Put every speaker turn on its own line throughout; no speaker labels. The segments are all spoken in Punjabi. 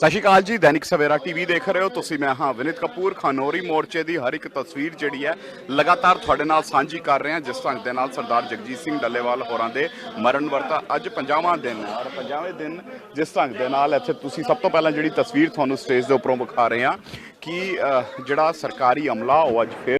ਸਤਿ ਸ਼੍ਰੀ ਅਕਾਲ ਜੀ, ਦੈਨਿਕ ਸਵੇਰਾ ਟੀਵੀ ਦੇਖ ਰਹੇ ਹੋ। ਤੁਸੀਂ, ਮੈਂ ਹਾਂ ਵਿਨਿਤ ਕਪੂਰ। ਖਨੌਰੀ ਮੋਰਚੇ ਦੀ ਹਰ ਇੱਕ ਤਸਵੀਰ ਜਿਹੜੀ ਹੈ, ਲਗਾਤਾਰ ਤੁਹਾਡੇ ਨਾਲ ਸਾਂਝੀ ਕਰ ਰਹੇ ਹਾਂ। ਜਿਸ ਢੰਗ ਦੇ ਨਾਲ ਸਰਦਾਰ ਜਗਜੀਤ ਸਿੰਘ ਡੱਲੇਵਾਲ ਹੋਰਾਂ ਦੇ ਮਰਨ ਵਰਤਾ ਅੱਜ 50ਵਾਂ ਦਿਨ ਹੈ ਔਰ 50ਵੇਂ ਦਿਨ ਜਿਸ ਢੰਗ ਦੇ ਨਾਲ ਇੱਥੇ ਤੁਸੀਂ ਸਭ ਤੋਂ ਪਹਿਲਾਂ ਜਿਹੜੀ ਤਸਵੀਰ ਤੁਹਾਨੂੰ ਸਟੇਜ ਦੇ ਉੱਪਰੋਂ ਵਿਖਾ ਰਹੇ ਹਾਂ ਕਿ ਜਿਹੜਾ ਸਰਕਾਰੀ ਅਮਲਾ ਉਹ ਅੱਜ ਫਿਰ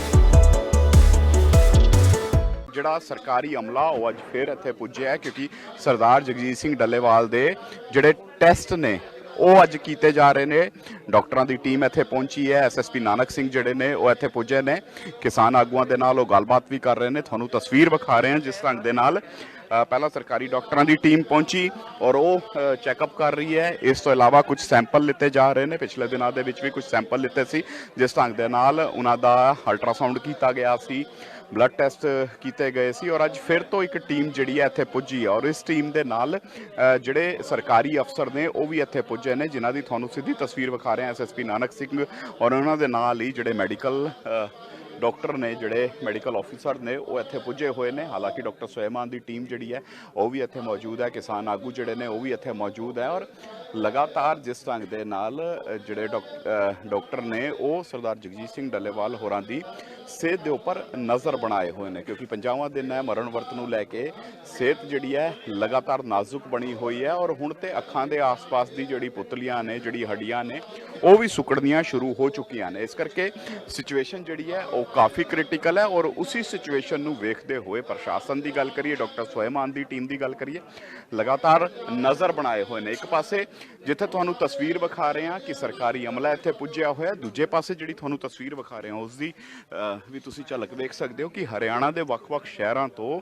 ਜਿਹੜਾ ਸਰਕਾਰੀ ਅਮਲਾ ਉਹ ਅੱਜ ਫਿਰ ਇੱਥੇ ਪੁੱਜਿਆ ਕਿਉਂਕਿ ਸਰਦਾਰ ਜਗਜੀਤ ਸਿੰਘ ਡੱਲੇਵਾਲ ਦੇ ਜਿਹੜੇ ਟੈਸਟ ਨੇ, ਉਹ ਅੱਜ ਕੀਤੇ ਜਾ ਰਹੇ ਨੇ। ਡਾਕਟਰਾਂ ਦੀ ਟੀਮ ਇੱਥੇ ਪਹੁੰਚੀ ਹੈ ਐਸਐਸਪੀ ਨਾਨਕ ਸਿੰਘ ਜਿਹੜੇ ਨੇ, ਉਹ ਇੱਥੇ ਪੁੱਜੇ ਨੇ। ਕਿਸਾਨ ਆਗੂਆਂ ਦੇ ਨਾਲ ਉਹ ਗੱਲਬਾਤ ਵੀ ਕਰ ਰਹੇ ਨੇ। ਤੁਹਾਨੂੰ ਤਸਵੀਰ ਵਿਖਾ ਰਹੇ ਹਾਂ ਜਿਸ ਢੰਗ ਦੇ ਨਾਲ। ਪਹਿਲਾਂ ਸਰਕਾਰੀ ਡਾਕਟਰਾਂ ਦੀ ਟੀਮ ਪਹੁੰਚੀ ਔਰ ਉਹ ਚੈੱਕਅਪ ਕਰ ਰਹੀ ਹੈ। ਇਸ ਤੋਂ ਇਲਾਵਾ ਕੁਝ ਸੈਂਪਲ ਲਿੱਤੇ ਜਾ ਰਹੇ ਨੇ। ਪਿਛਲੇ ਦਿਨਾਂ ਦੇ ਵਿੱਚ ਵੀ ਕੁਝ ਸੈਂਪਲ ਲਿੱਤੇ ਸੀ, ਜਿਸ ਢੰਗ ਦੇ ਨਾਲ ਉਹਨਾਂ ਦਾ ਅਲਟਰਾਸਾਊਂਡ ਕੀਤਾ ਗਿਆ ਸੀ ਬਲੱਡ ਟੈਸਟ ਕੀਤੇ ਗਏ ਸੀ ਔਰ ਅੱਜ ਫਿਰ ਤੋਂ ਇੱਕ ਟੀਮ ਜਿਹੜੀ ਹੈ ਇੱਥੇ ਪੁੱਜੀ ਔਰ ਇਸ ਟੀਮ ਦੇ ਨਾਲ ਜਿਹੜੇ ਸਰਕਾਰੀ ਅਫਸਰ ਨੇ ਉਹ ਵੀ ਇੱਥੇ ਪੁੱਜੇ ਨੇ, ਜਿਨ੍ਹਾਂ ਦੀ ਤੁਹਾਨੂੰ ਸਿੱਧੀ ਤਸਵੀਰ ਵਿਖਾ ਰਹੇ ਹਾਂ ਐਸਐਸਪੀ ਨਾਨਕ ਸਿੰਘ ਔਰ ਉਹਨਾਂ ਦੇ ਨਾਲ ਹੀ ਜਿਹੜੇ ਮੈਡੀਕਲ ਡਾਕਟਰ ਨੇ ਜਿਹੜੇ ਮੈਡੀਕਲ ਆਫੀਸਰ ਨੇ ਉਹ ਇੱਥੇ ਪੁੱਜੇ ਹੋਏ ਨੇ। ਹਾਲਾਂਕਿ ਡਾਕਟਰ ਸੁਲੇਮਾਨ ਦੀ ਟੀਮ ਜਿਹੜੀ ਹੈ ਉਹ ਵੀ ਇੱਥੇ ਮੌਜੂਦ ਹੈ। ਕਿਸਾਨ ਆਗੂ ਜਿਹੜੇ ਨੇ ਉਹ ਵੀ ਇੱਥੇ ਮੌਜੂਦ ਹੈ। ਔਰ ਲਗਾਤਾਰ ਜਿਸ ਢੰਗ ਦੇ ਨਾਲ ਜਿਹੜੇ ਡਾਕ- ਅ, ਡਾਕਟਰ ਨੇ ਉਹ ਸਰਦਾਰ ਜਗਜੀਤ ਸਿੰਘ ਡੱਲੇਵਾਲ ਹੋਰਾਂ ਦੀ ਸਿਹਤ ਦੇ ਉੱਪਰ ਨਜ਼ਰ ਬਣਾਏ ਹੋਏ ਨੇ, ਕਿਉਂਕਿ ਪੰਜਾਵਾਂ ਦਿਨ ਹੈ ਮਰਨ ਵਰਤ ਨੂੰ ਲੈ ਕੇ ਸਿਹਤ ਜਿਹੜੀ ਹੈ ਲਗਾਤਾਰ ਨਾਜ਼ੁਕ ਬਣੀ ਹੋਈ ਹੈ ਔਰ ਹੁਣ ਤੇ ਅੱਖਾਂ ਦੇ ਆਸ-ਪਾਸ ਦੀ ਜਿਹੜੀ ਪੁਤਲੀਆਂ ਨੇ, ਜਿਹੜੀ ਹੱਡੀਆਂ ਨੇ, ਉਹ ਵੀ ਸੁੱਕੜਨੀਆਂ ਸ਼ੁਰੂ ਹੋ ਚੁੱਕੀਆਂ ਨੇ। ਇਸ ਕਰਕੇ ਸਿਚੁਏਸ਼ਨ ਜਿਹੜੀ ਹੈ ਉਹ ਕਾਫੀ ਕ੍ਰਿਟੀਕਲ ਹੈ ਔਰ ਉਸੇ ਸਿਚੁਏਸ਼ਨ ਨੂੰ ਵੇਖਦੇ ਹੋਏ ਪ੍ਰਸ਼ਾਸਨ ਦੀ ਗੱਲ ਕਰੀਏ, ਡਾਕਟਰ ਸੁਹੇਮਾਨ ਦੀ ਟੀਮ ਦੀ ਗੱਲ ਕਰੀਏ, ਲਗਾਤਾਰ ਨਜ਼ਰ ਬਣਾਏ ਹੋਏ ਨੇ। ਇੱਕ ਪਾਸੇ ਜਿੱਥੇ ਤੁਹਾਨੂੰ ਤਸਵੀਰ ਵਿਖਾ ਰਹੇ ਹਾਂ ਕਿ ਸਰਕਾਰੀ ਅਮਲਾ ਇੱਥੇ ਪੁੱਜਿਆ ਹੋਇਆ ਦੂਜੇ ਪਾਸੇ ਜਿਹੜੀ ਤੁਹਾਨੂੰ ਤਸਵੀਰ ਵਿਖਾ ਰਹੇ ਹਾਂ ਉਸ ਦੀ ਵੀ ਤੁਸੀਂ ਝਲਕ ਦੇਖ ਸਕਦੇ ਹੋ ਕਿ ਹਰਿਆਣਾ ਦੇ ਵੱਖ-ਵੱਖ ਸ਼ਹਿਰਾਂ ਤੋਂ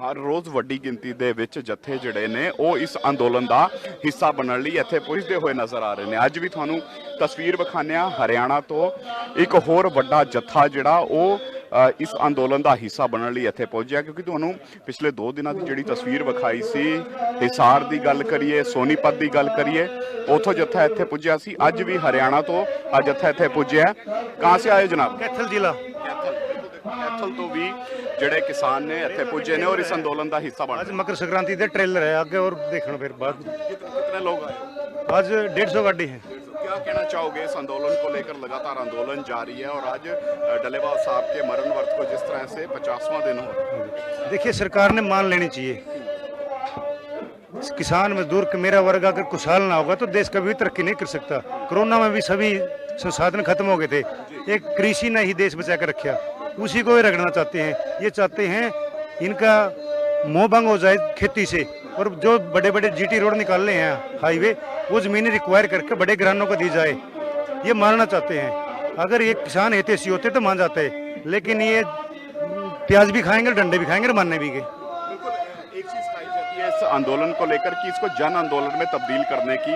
ਹਰ ਰੋਜ਼ ਵੱਡੀ ਗਿਣਤੀ ਦੇ ਵਿੱਚ ਜੱਥੇ ਜਿਹੜੇ ਨੇ, ਉਹ ਇਸ ਅੰਦੋਲਨ ਦਾ ਹਿੱਸਾ ਬਣਨ ਲਈ ਇੱਥੇ ਪੁੱਜਦੇ ਹੋਏ ਨਜ਼ਰ ਆ ਰਹੇ ਨੇ। ਅੱਜ ਵੀ ਤੁਹਾਨੂੰ ਤਸਵੀਰ ਵਿਖਾਣਿਆ ਹਰਿਆਣਾ ਤੋਂ ਇੱਕ ਹੋਰ ਵੱਡਾ ਜੱਥਾ ਜਿਹੜਾ, ਉਹ ਇਸ ਅੰਦੋਲਨ ਦਾ ਹਿੱਸਾ ਬਣਨ ਲਈ ਇੱਥੇ ਪਹੁੰਚਿਆ ਕਿਉਂਕਿ ਤੁਹਾਨੂੰ ਪਿਛਲੇ 2 ਦਿਨਾਂ ਦੀ ਜਿਹੜੀ ਤਸਵੀਰ ਵਿਖਾਈ ਸੀ, ਹਿਸਾਰ ਦੀ ਗੱਲ ਕਰੀਏ, ਸੋਨੀਪਤ ਦੀ ਗੱਲ ਕਰੀਏ, ਉਥੋਂ ਜਥਾ ਇੱਥੇ ਪੁੱਜਿਆ ਸੀ। ਅੱਜ ਵੀ ਹਰਿਆਣਾ ਤੋਂ ਅੱਜ ਜੱਥਾ ਇੱਥੇ ਪੁੱਜਿਆ। ਕਹਾਂ ਸੇ ਆਏ ਜਨਾਬ?
ਕੈਥਲ ਜ਼ਿਲ੍ਹਾ।
ਕੈਥਲ ਤੋਂ ਵੀ ਜਿਹੜੇ ਕਿਸਾਨ ਨੇ ਇੱਥੇ ਪੁੱਜੇ ਨੇ ਔਰ ਇਸ ਅੰਦੋਲਨ ਦਾ ਹਿੱਸਾ ਬਣ
आज मकर संक्रांति दे ट्रेलर है आगे और देखना फिर बाद
कितने लोग आए
आज डेढ़ सौ गाड़ी है
क्या कहना चाहोगे इस आंदोलन को लेकर लगातार आंदोलन जारी है और आज अ, डलेवाल साहब के मरण वर्त को जिस तरह से पचासवां दिन हो रहा है
देखिए सरकार ने मान लेनी चाहिए किसान मजदूर का मेरा वर्ग अगर खुशहाल ना होगा तो देश कभी तरक्की नहीं कर सकता कोरोना में भी सभी संसाधन खत्म हो गए थे एक कृषि ने ही देश बचा कर रखा उसी को ही रगड़ना चाहते हैं। ये चाहते हैं इनका मोह भंग हो जाए खेती से और जो बड़े बड़े जीटी रोड निकाल रहे हैं, हाईवे, वो ज़मीन रिक्वायर करके बड़े घरानों को दी जाए। ये मानना चाहते हैं। अगर ये किसान हितैषी होते तो मान जाते। लेकिन ये प्याज भी खाएँगे, डंडे भी खाएँगे मानने भी गए।
इस आंदोलन को लेकर कि इसको जन आंदोलन में तब्दील करने की।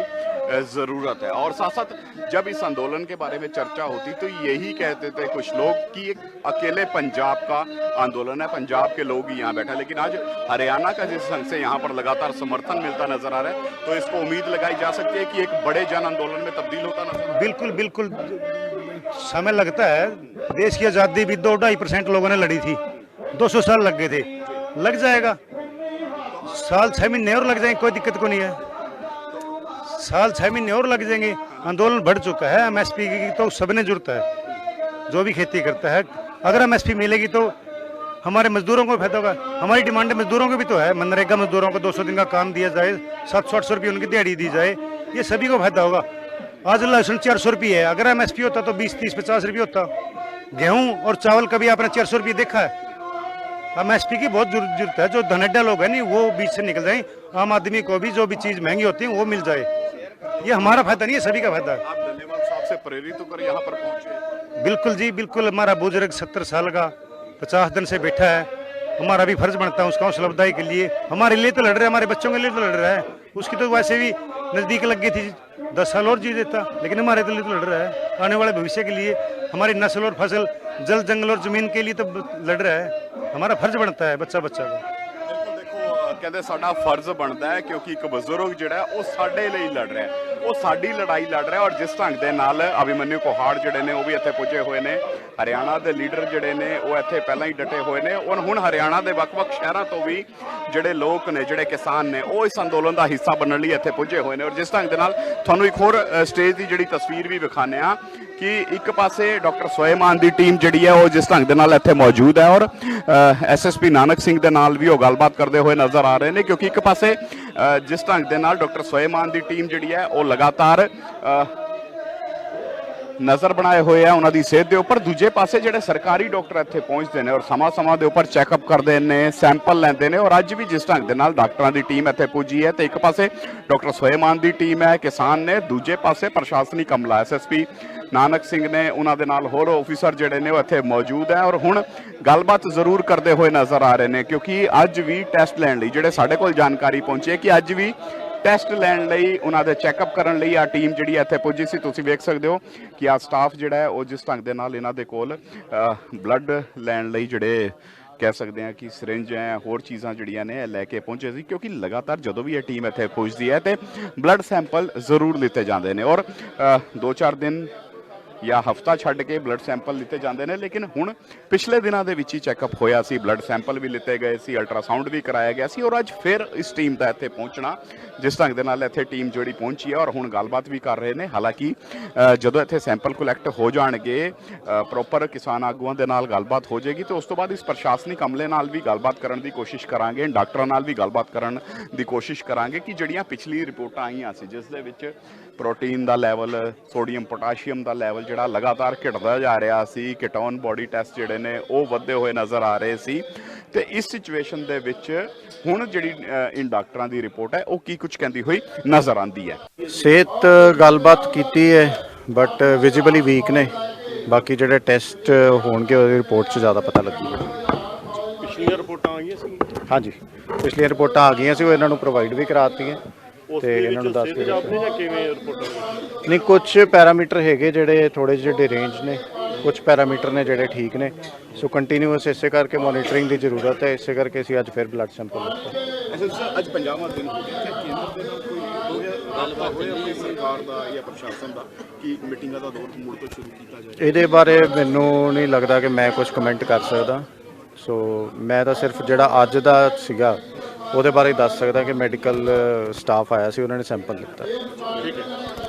ज़रूरत है। और साथ साथ जब इस आंदोलन के बारे में चर्चा होती तो यही कहते थे कुछ लोग कि एक अकेले पंजाब का आंदोलन है। पंजाब के लोग ही यहाँ बैठे लेकिन आज हरियाणा का जिस ढंग से यहाँ पर लगातार समर्थन मिलता नज़र आ रहा है तो इसको उम्मीद लगाई जा सकती है कि एक बड़े जन आंदोलन में तब्दील होता नज़र।
बिल्कुल बिल्कुल। समय लगता है। देश की आज़ादी भी दो ढाई परसेंट लोगों ने लड़ी थी। 200 साल लग गए थे। लग जाएगा। साल छः महीने और लग जाएँगे, कोई दिक्कत को नहीं है। साल छः महीने और लग जाएँगे। आंदोलन बढ़ चुका है, एमएसपी की तो सबने ज़रूरत है, जो भी खेती करता है। अगर एमएसपी मिलेगी तो हमारे मजदूरों को फ़ायदा होगा। हमारी डिमांड मजदूरों को भी तो है, मनरेगा मजदूरों को 200 दिन का काम दिया जाए, सात सौ, आठ सौ रुपये उनकी दिहाड़ी दी जाए, ये सभी को फ़ायदा होगा। आज लहसुन चार सौ रुपये है, अगर एमएसपी होता तो बीस, तीस, पचास रुपये होता। गेहूँ और चावल कभी आपने चार सौ रुपये देखा है। एमएसपी की बहुत जरूर- ज़रूरत है, जो धनड्डा लोग हैं, नहीं, वो बीच से निकल जाए। आम आदमी को भी जो भी चीज़ महँगी होती है, वो मिल जाए। ये हमारा फायदा नहीं है सभी का फायदा है
आप डल्लेवाल साहब से प्रेरित होकर यहाँ पर पहुंचे
बिल्कुल जी बिल्कुल हमारा बुजुर्ग सत्तर साल का पचास दिन से बैठा है हमारा भी फर्ज बनता है उसका हौसला अफजाई के लिए हमारे लिए तो लड़ रहे हैं हमारे बच्चों के लिए तो लड़ रहा है उसकी तो वैसे भी नज़दीक लग गई थी दस साल और जी देता लेकिन हमारे लिए तो लड़ रहा है आने वाले भविष्य के लिए हमारी नस्ल और फसल जल जंगल और जमीन के लिए तो लड़ रहा है हमारा फर्ज बनता है बच्चा बच्चा का
ਬਿਲਕੁਲ ਦੇਖੋ ਅਹ ਕਹਿੰਦੇ ਸਾਡਾ ਫਰਜ਼ ਬਣਦਾ ਹੈ ਕਿਉਂਕਿ ਇੱਕ ਬਜ਼ੁਰਗ ਜਿਹੜਾ ਹੈ, ਉਹ ਸਾਡੇ ਲਈ ਲੜ ਰਿਹਾ ਹੈ ਉਹ ਸਾਡੀ ਲੜਾਈ ਲੜ ਰਿਹਾ ਔਰ ਜਿਸ ਢੰਗ ਦੇ ਨਾਲ ਅਭਿਮਨਿਊ ਕੋਹਾੜ ਜਿਹੜੇ ਨੇ ਉਹ ਵੀ ਇੱਥੇ ਪੁੱਜੇ ਹੋਏ ਨੇ। ਹਰਿਆਣਾ ਦੇ ਲੀਡਰ ਜਿਹੜੇ ਨੇ ਉਹ ਇੱਥੇ ਪਹਿਲਾਂ ਹੀ ਡਟੇ ਹੋਏ ਨੇ ਔਰ ਹੁਣ ਹਰਿਆਣਾ ਦੇ ਵੱਖ-ਵੱਖ ਸ਼ਹਿਰਾਂ ਤੋਂ ਵੀ ਜਿਹੜੇ ਲੋਕ ਨੇ, ਜਿਹੜੇ ਕਿਸਾਨ ਨੇ, ਉਹ ਇਸ ਅੰਦੋਲਨ ਦਾ ਹਿੱਸਾ ਬਣਨ ਲਈ ਇੱਥੇ ਪੁੱਜੇ ਹੋਏ ਨੇ। ਔਰ ਜਿਸ ਢੰਗ ਦੇ ਨਾਲ ਤੁਹਾਨੂੰ ਇੱਕ ਹੋਰ ਸਟੇਜ ਦੀ ਜਿਹੜੀ ਤਸਵੀਰ ਵੀ ਵਿਖਾਣੇ ਆ ਕਿ ਇੱਕ ਪਾਸੇ ਡਾਕਟਰ ਸੋਏਮਾਨ ਦੀ ਟੀਮ ਜਿਹੜੀ ਹੈ ਉਹ ਜਿਸ ਢੰਗ ਦੇ ਨਾਲ ਇੱਥੇ ਮੌਜੂਦ ਹੈ ਔਰ ਐਸਐਸਪੀ ਨਾਨਕ ਸਿੰਘ ਦੇ ਨਾਲ ਵੀ ਉਹ ਗੱਲਬਾਤ ਕਰਦੇ ਹੋਏ ਨਜ਼ਰ ਆ ਰਹੇ ਨੇ ਕਿਉਂਕਿ ਇੱਕ ਪਾਸੇ ਜਿਸ ਢੰਗ ਦੇ ਨਾਲ ਡਾਕਟਰ ਸੋਏਮਾਨ ਦੀ ਟੀਮ ਜਿਹੜੀ ਹੈ ਉਹ ਲਗਾਤਾਰ ਨਜ਼ਰ ਬਣਾਏ ਹੋਏ ਆ ਉਹਨਾਂ ਦੀ ਸਿਹਤ ਦੇ ਉੱਪਰ। ਦੂਜੇ ਪਾਸੇ ਜਿਹੜੇ ਸਰਕਾਰੀ ਡਾਕਟਰ ਇੱਥੇ ਪਹੁੰਚਦੇ ਨੇ ਔਰ ਸਮਾਂ-ਸਮਾਂ ਦੇ ਉੱਪਰ ਚੈੱਕਅਪ ਕਰਦੇ ਨੇ, ਸੈਂਪਲ ਲੈਂਦੇ ਨੇ ਔਰ ਅੱਜ ਵੀ ਜਿਸ ਢੰਗ ਦੇ ਨਾਲ ਡਾਕਟਰਾਂ ਦੀ ਟੀਮ ਇੱਥੇ ਪੁੱਜੀ ਹੈ ਤੇ ਇੱਕ ਪਾਸੇ ਡਾਕਟਰ ਸੋਏਮਾਨ ਦੀ ਟੀਮ ਹੈ, ਕਿਸਾਨ ਨੇ। ਦੂਜੇ ਪਾਸੇ ਪ੍ਰਸ਼ਾਸਨਿਕ ਅਮਲਾ ਐਸਐਸਪੀ ਨਾਨਕ ਸਿੰਘ ਨੇ ਉਹਨਾਂ ਦੇ ਨਾਲ ਹੋਰ ਆਫੀਸਰ ਜਿਹੜੇ ਨੇ ਉਹ ਇੱਥੇ ਮੌਜੂਦ ਹੈ ਔਰ ਹੁਣ ਗੱਲਬਾਤ ਜ਼ਰੂਰ ਕਰਦੇ ਹੋਏ ਨਜ਼ਰ ਆ ਰਹੇ ਨੇ ਕਿਉਂਕਿ ਅੱਜ ਵੀ ਟੈਸਟ ਲੈਣ ਲਈ ਜਿਹੜੇ ਸਾਡੇ ਕੋਲ ਜਾਣਕਾਰੀ ਪਹੁੰਚੀ ਹੈ ਕਿ ਅੱਜ ਵੀ ਟੈਸਟ ਲੈਣ ਲਈ, ਉਹਨਾਂ ਦੇ ਚੈੱਕਅਪ ਕਰਨ ਲਈ ਆ ਟੀਮ ਜਿਹੜੀ ਇੱਥੇ ਪੁੱਜੀ ਸੀ। ਤੁਸੀਂ ਵੇਖ ਸਕਦੇ ਹੋ ਕਿ ਆ ਸਟਾਫ ਜਿਹੜਾ ਹੈ, ਉਹ ਜਿਸ ਢੰਗ ਦੇ ਨਾਲ ਇਹਨਾਂ ਦੇ ਕੋਲ ਬਲੱਡ ਲੈਣ ਲਈ ਜਿਹੜੇ ਕਹਿ ਸਕਦੇ ਆ ਕਿ ਸਿਰਿੰਜ ਹੈ, ਹੋਰ ਚੀਜ਼ਾਂ ਜਿਹੜੀਆਂ ਨੇ, ਇਹ ਲੈ ਕੇ ਪਹੁੰਚੇ ਸੀ। ਕਿਉਂਕਿ ਲਗਾਤਾਰ ਜਦੋਂ ਵੀ ਇਹ ਟੀਮ ਇੱਥੇ ਪਹੁੰਚਦੀ ਹੈ ਤੇ ਬਲੱਡ ਸੈਂਪਲ ਜ਼ਰੂਰ ਲਿੱਤੇ ਜਾਂਦੇ ਨੇ। ਔਰ 2-4 ਦਿਨ ਜਾਂ ਹਫਤਾ ਛੱਡ ਕੇ ਬਲੱਡ ਸੈਂਪਲ ਲਿੱਤੇ ਜਾਂਦੇ ਨੇ, ਲੇਕਿਨ ਹੁਣ ਪਿਛਲੇ ਦਿਨਾਂ ਦੇ ਵਿੱਚ ਹੀ ਚੈੱਕਅਪ ਹੋਇਆ ਸੀ ਬਲੱਡ ਸੈਂਪਲ ਵੀ ਲਿੱਤੇ ਗਏ ਸੀ ਅਲਟਰਾਸਾਊਂਡ ਵੀ ਕਰਾਇਆ ਗਿਆ ਸੀ ਔਰ ਅੱਜ ਫਿਰ ਇਸ ਟੀਮ ਦਾ ਇੱਥੇ ਪਹੁੰਚਣਾ, ਜਿਸ ਢੰਗ ਦੇ ਨਾਲ ਇੱਥੇ ਟੀਮ ਜਿਹੜੀ ਪਹੁੰਚੀ ਹੈ ਔਰ ਹੁਣ ਗੱਲਬਾਤ ਵੀ ਕਰ ਰਹੇ ਨੇ, ਹਾਲਾਂਕਿ ਜਦੋਂ ਇੱਥੇ ਸੈਂਪਲ ਕਲੈਕਟ ਹੋ ਜਾਣਗੇ ਪ੍ਰੋਪਰ ਕਿਸਾਨ ਆਗੂਆਂ ਦੇ ਨਾਲ ਗੱਲਬਾਤ ਹੋ ਜਾਏਗੀ, ਤੇ ਉਸ ਤੋਂ ਬਾਅਦ ਇਸ ਪ੍ਰਸ਼ਾਸਨਿਕ ਅਮਲੇ ਨਾਲ ਵੀ ਗੱਲਬਾਤ ਕਰਨ ਦੀ ਕੋਸ਼ਿਸ਼ ਕਰਾਂਗੇ, ਡਾਕਟਰਾਂ ਨਾਲ ਵੀ ਗੱਲਬਾਤ ਕਰਨ ਦੀ ਕੋਸ਼ਿਸ਼ ਕਰਾਂਗੇ ਕਿ ਜਿਹੜੀਆਂ ਪਿਛਲੀ ਰਿਪੋਰਟਾਂ ਆਈਆਂ ਸੀ, ਜਿਸ ਦੇ ਵਿੱਚ ਪ੍ਰੋਟੀਨ ਦਾ ਲੈਵਲ ਸੋਡੀਅਮ ਪੋਟਾਸ਼ੀਅਮ ਦਾ ਲੈਵਲ ਜਿਹੜਾ ਲਗਾਤਾਰ ਘਟਦਾ ਜਾ ਰਿਹਾ ਸੀ ਕੀਟੋਨ ਬਾਡੀ ਟੈਸਟ ਜਿਹੜੇ ਨੇ ਉਹ ਵਧਦੇ ਹੋਏ ਨਜ਼ਰ ਆ ਰਹੇ ਸੀ। ਤੇ ਇਸ ਸਿਚੁਏਸ਼ਨ ਦੇ ਵਿੱਚ ਹੁਣ ਜਿਹੜੀ ਇਨ ਡਾਕਟਰਾਂ ਦੀ ਰਿਪੋਰਟ ਹੈ ਉਹ ਕੀ ਕੁਝ ਕਹਿੰਦੀ ਹੋਈ ਨਜ਼ਰ ਆਂਦੀ ਹੈ।
ਸਿਹਤ ਗੱਲਬਾਤ ਕੀਤੀ ਹੈ ਬਟ ਵਿਜ਼ੀਬਲੀ ਵੀਕ ਨੇ। ਬਾਕੀ ਜਿਹੜੇ ਟੈਸਟ ਹੋਣਗੇ ਉਹਦੀ ਰਿਪੋਰਟ 'ਚ ਜ਼ਿਆਦਾ ਪਤਾ ਲੱਗੂਗਾ।
ਪਿਛਲੀਆਂ ਰਿਪੋਰਟਾਂ ਆ ਗਈਆਂ ਸੀ।
ਹਾਂਜੀ। ਪਿਛਲੀਆਂ ਰਿਪੋਰਟਾਂ ਆ ਗਈਆਂ ਸੀ ਉਹ ਇਹਨਾਂ ਨੂੰ ਪ੍ਰੋਵਾਈਡ ਵੀ ਕਰਾਤੀਆਂ।
ਉਸ
ਤੇ
ਦੇ
ਇਹਨਾਂ ਨੂੰ
ਵਿੱਚ
ਦੱਸ ਕੇ
ਜਾਬ ਨੇ ਜਾਂ ਕਿਵੇਂ ਰਿਪੋਰਟਾਂ ਹੋਈਆਂ?
ਨਹੀਂ ਕੁਝ ਪੈਰਾਮੀਟਰ ਹੈਗੇ ਜਿਹੜੇ ਥੋੜੇ ਜਿਹੇ ਰੇਂਜ ਨੇ ਕੁਝ ਪੈਰਾਮੀਟਰ ਨੇ ਜਿਹੜੇ ਠੀਕ ਨੇ। ਸੋ ਕੰਟੀਨਿਊਸ ਇਸੇ ਕਰਕੇ ਮੋਨੀਟਰਿੰਗ ਦੀ ਜ਼ਰੂਰਤ ਹੈ ਇਸੇ ਕਰਕੇ ਅਸੀਂ ਅੱਜ ਫਿਰ ਬਲੱਡ ਸੈਂਪਲ ਲਿੱਤਾ।
ਸਰ ਅੱਜ ਪੰਜਾਬਾ ਦਿਨ ਹੋ ਗਿਆ। ਕਿ ਕੇਂਦਰ ਦੇ ਨਾਲ ਕੋਈ ਗੱਲਬਾਤ ਹੋਈ ਆਪਣੀ ਸਰਕਾਰ ਦਾ ਜਾਂ ਪ੍ਰਸ਼ਾਸਨ ਦਾ ਕਿ ਮੀਟਿੰਗਾਂ ਦਾ ਦੌਰ ਮੁੜ ਤੋਂ ਸ਼ੁਰੂ ਕੀਤਾ ਜਾਏ?
ਇਹਦੇ ਬਾਰੇ ਮੈਨੂੰ ਨਹੀਂ ਲੱਗਦਾ ਕਿ ਮੈਂ ਕੁਝ ਕਮੈਂਟ ਕਰ ਸਕਦਾ। ਸੋ ਮੈਂ ਤਾਂ ਸਿਰਫ ਜਿਹੜਾ ਅੱਜ ਦਾ ਸੀਗਾ ਉਹਦੇ ਬਾਰੇ ਦੱਸ ਸਕਦਾ ਕਿ ਮੈਡੀਕਲ ਸਟਾਫ ਆਇਆ ਸੀ, ਉਹਨਾਂ ਨੇ ਸੈਂਪਲ ਲਿੱਤਾ।
ਠੀਕ ਹੈ।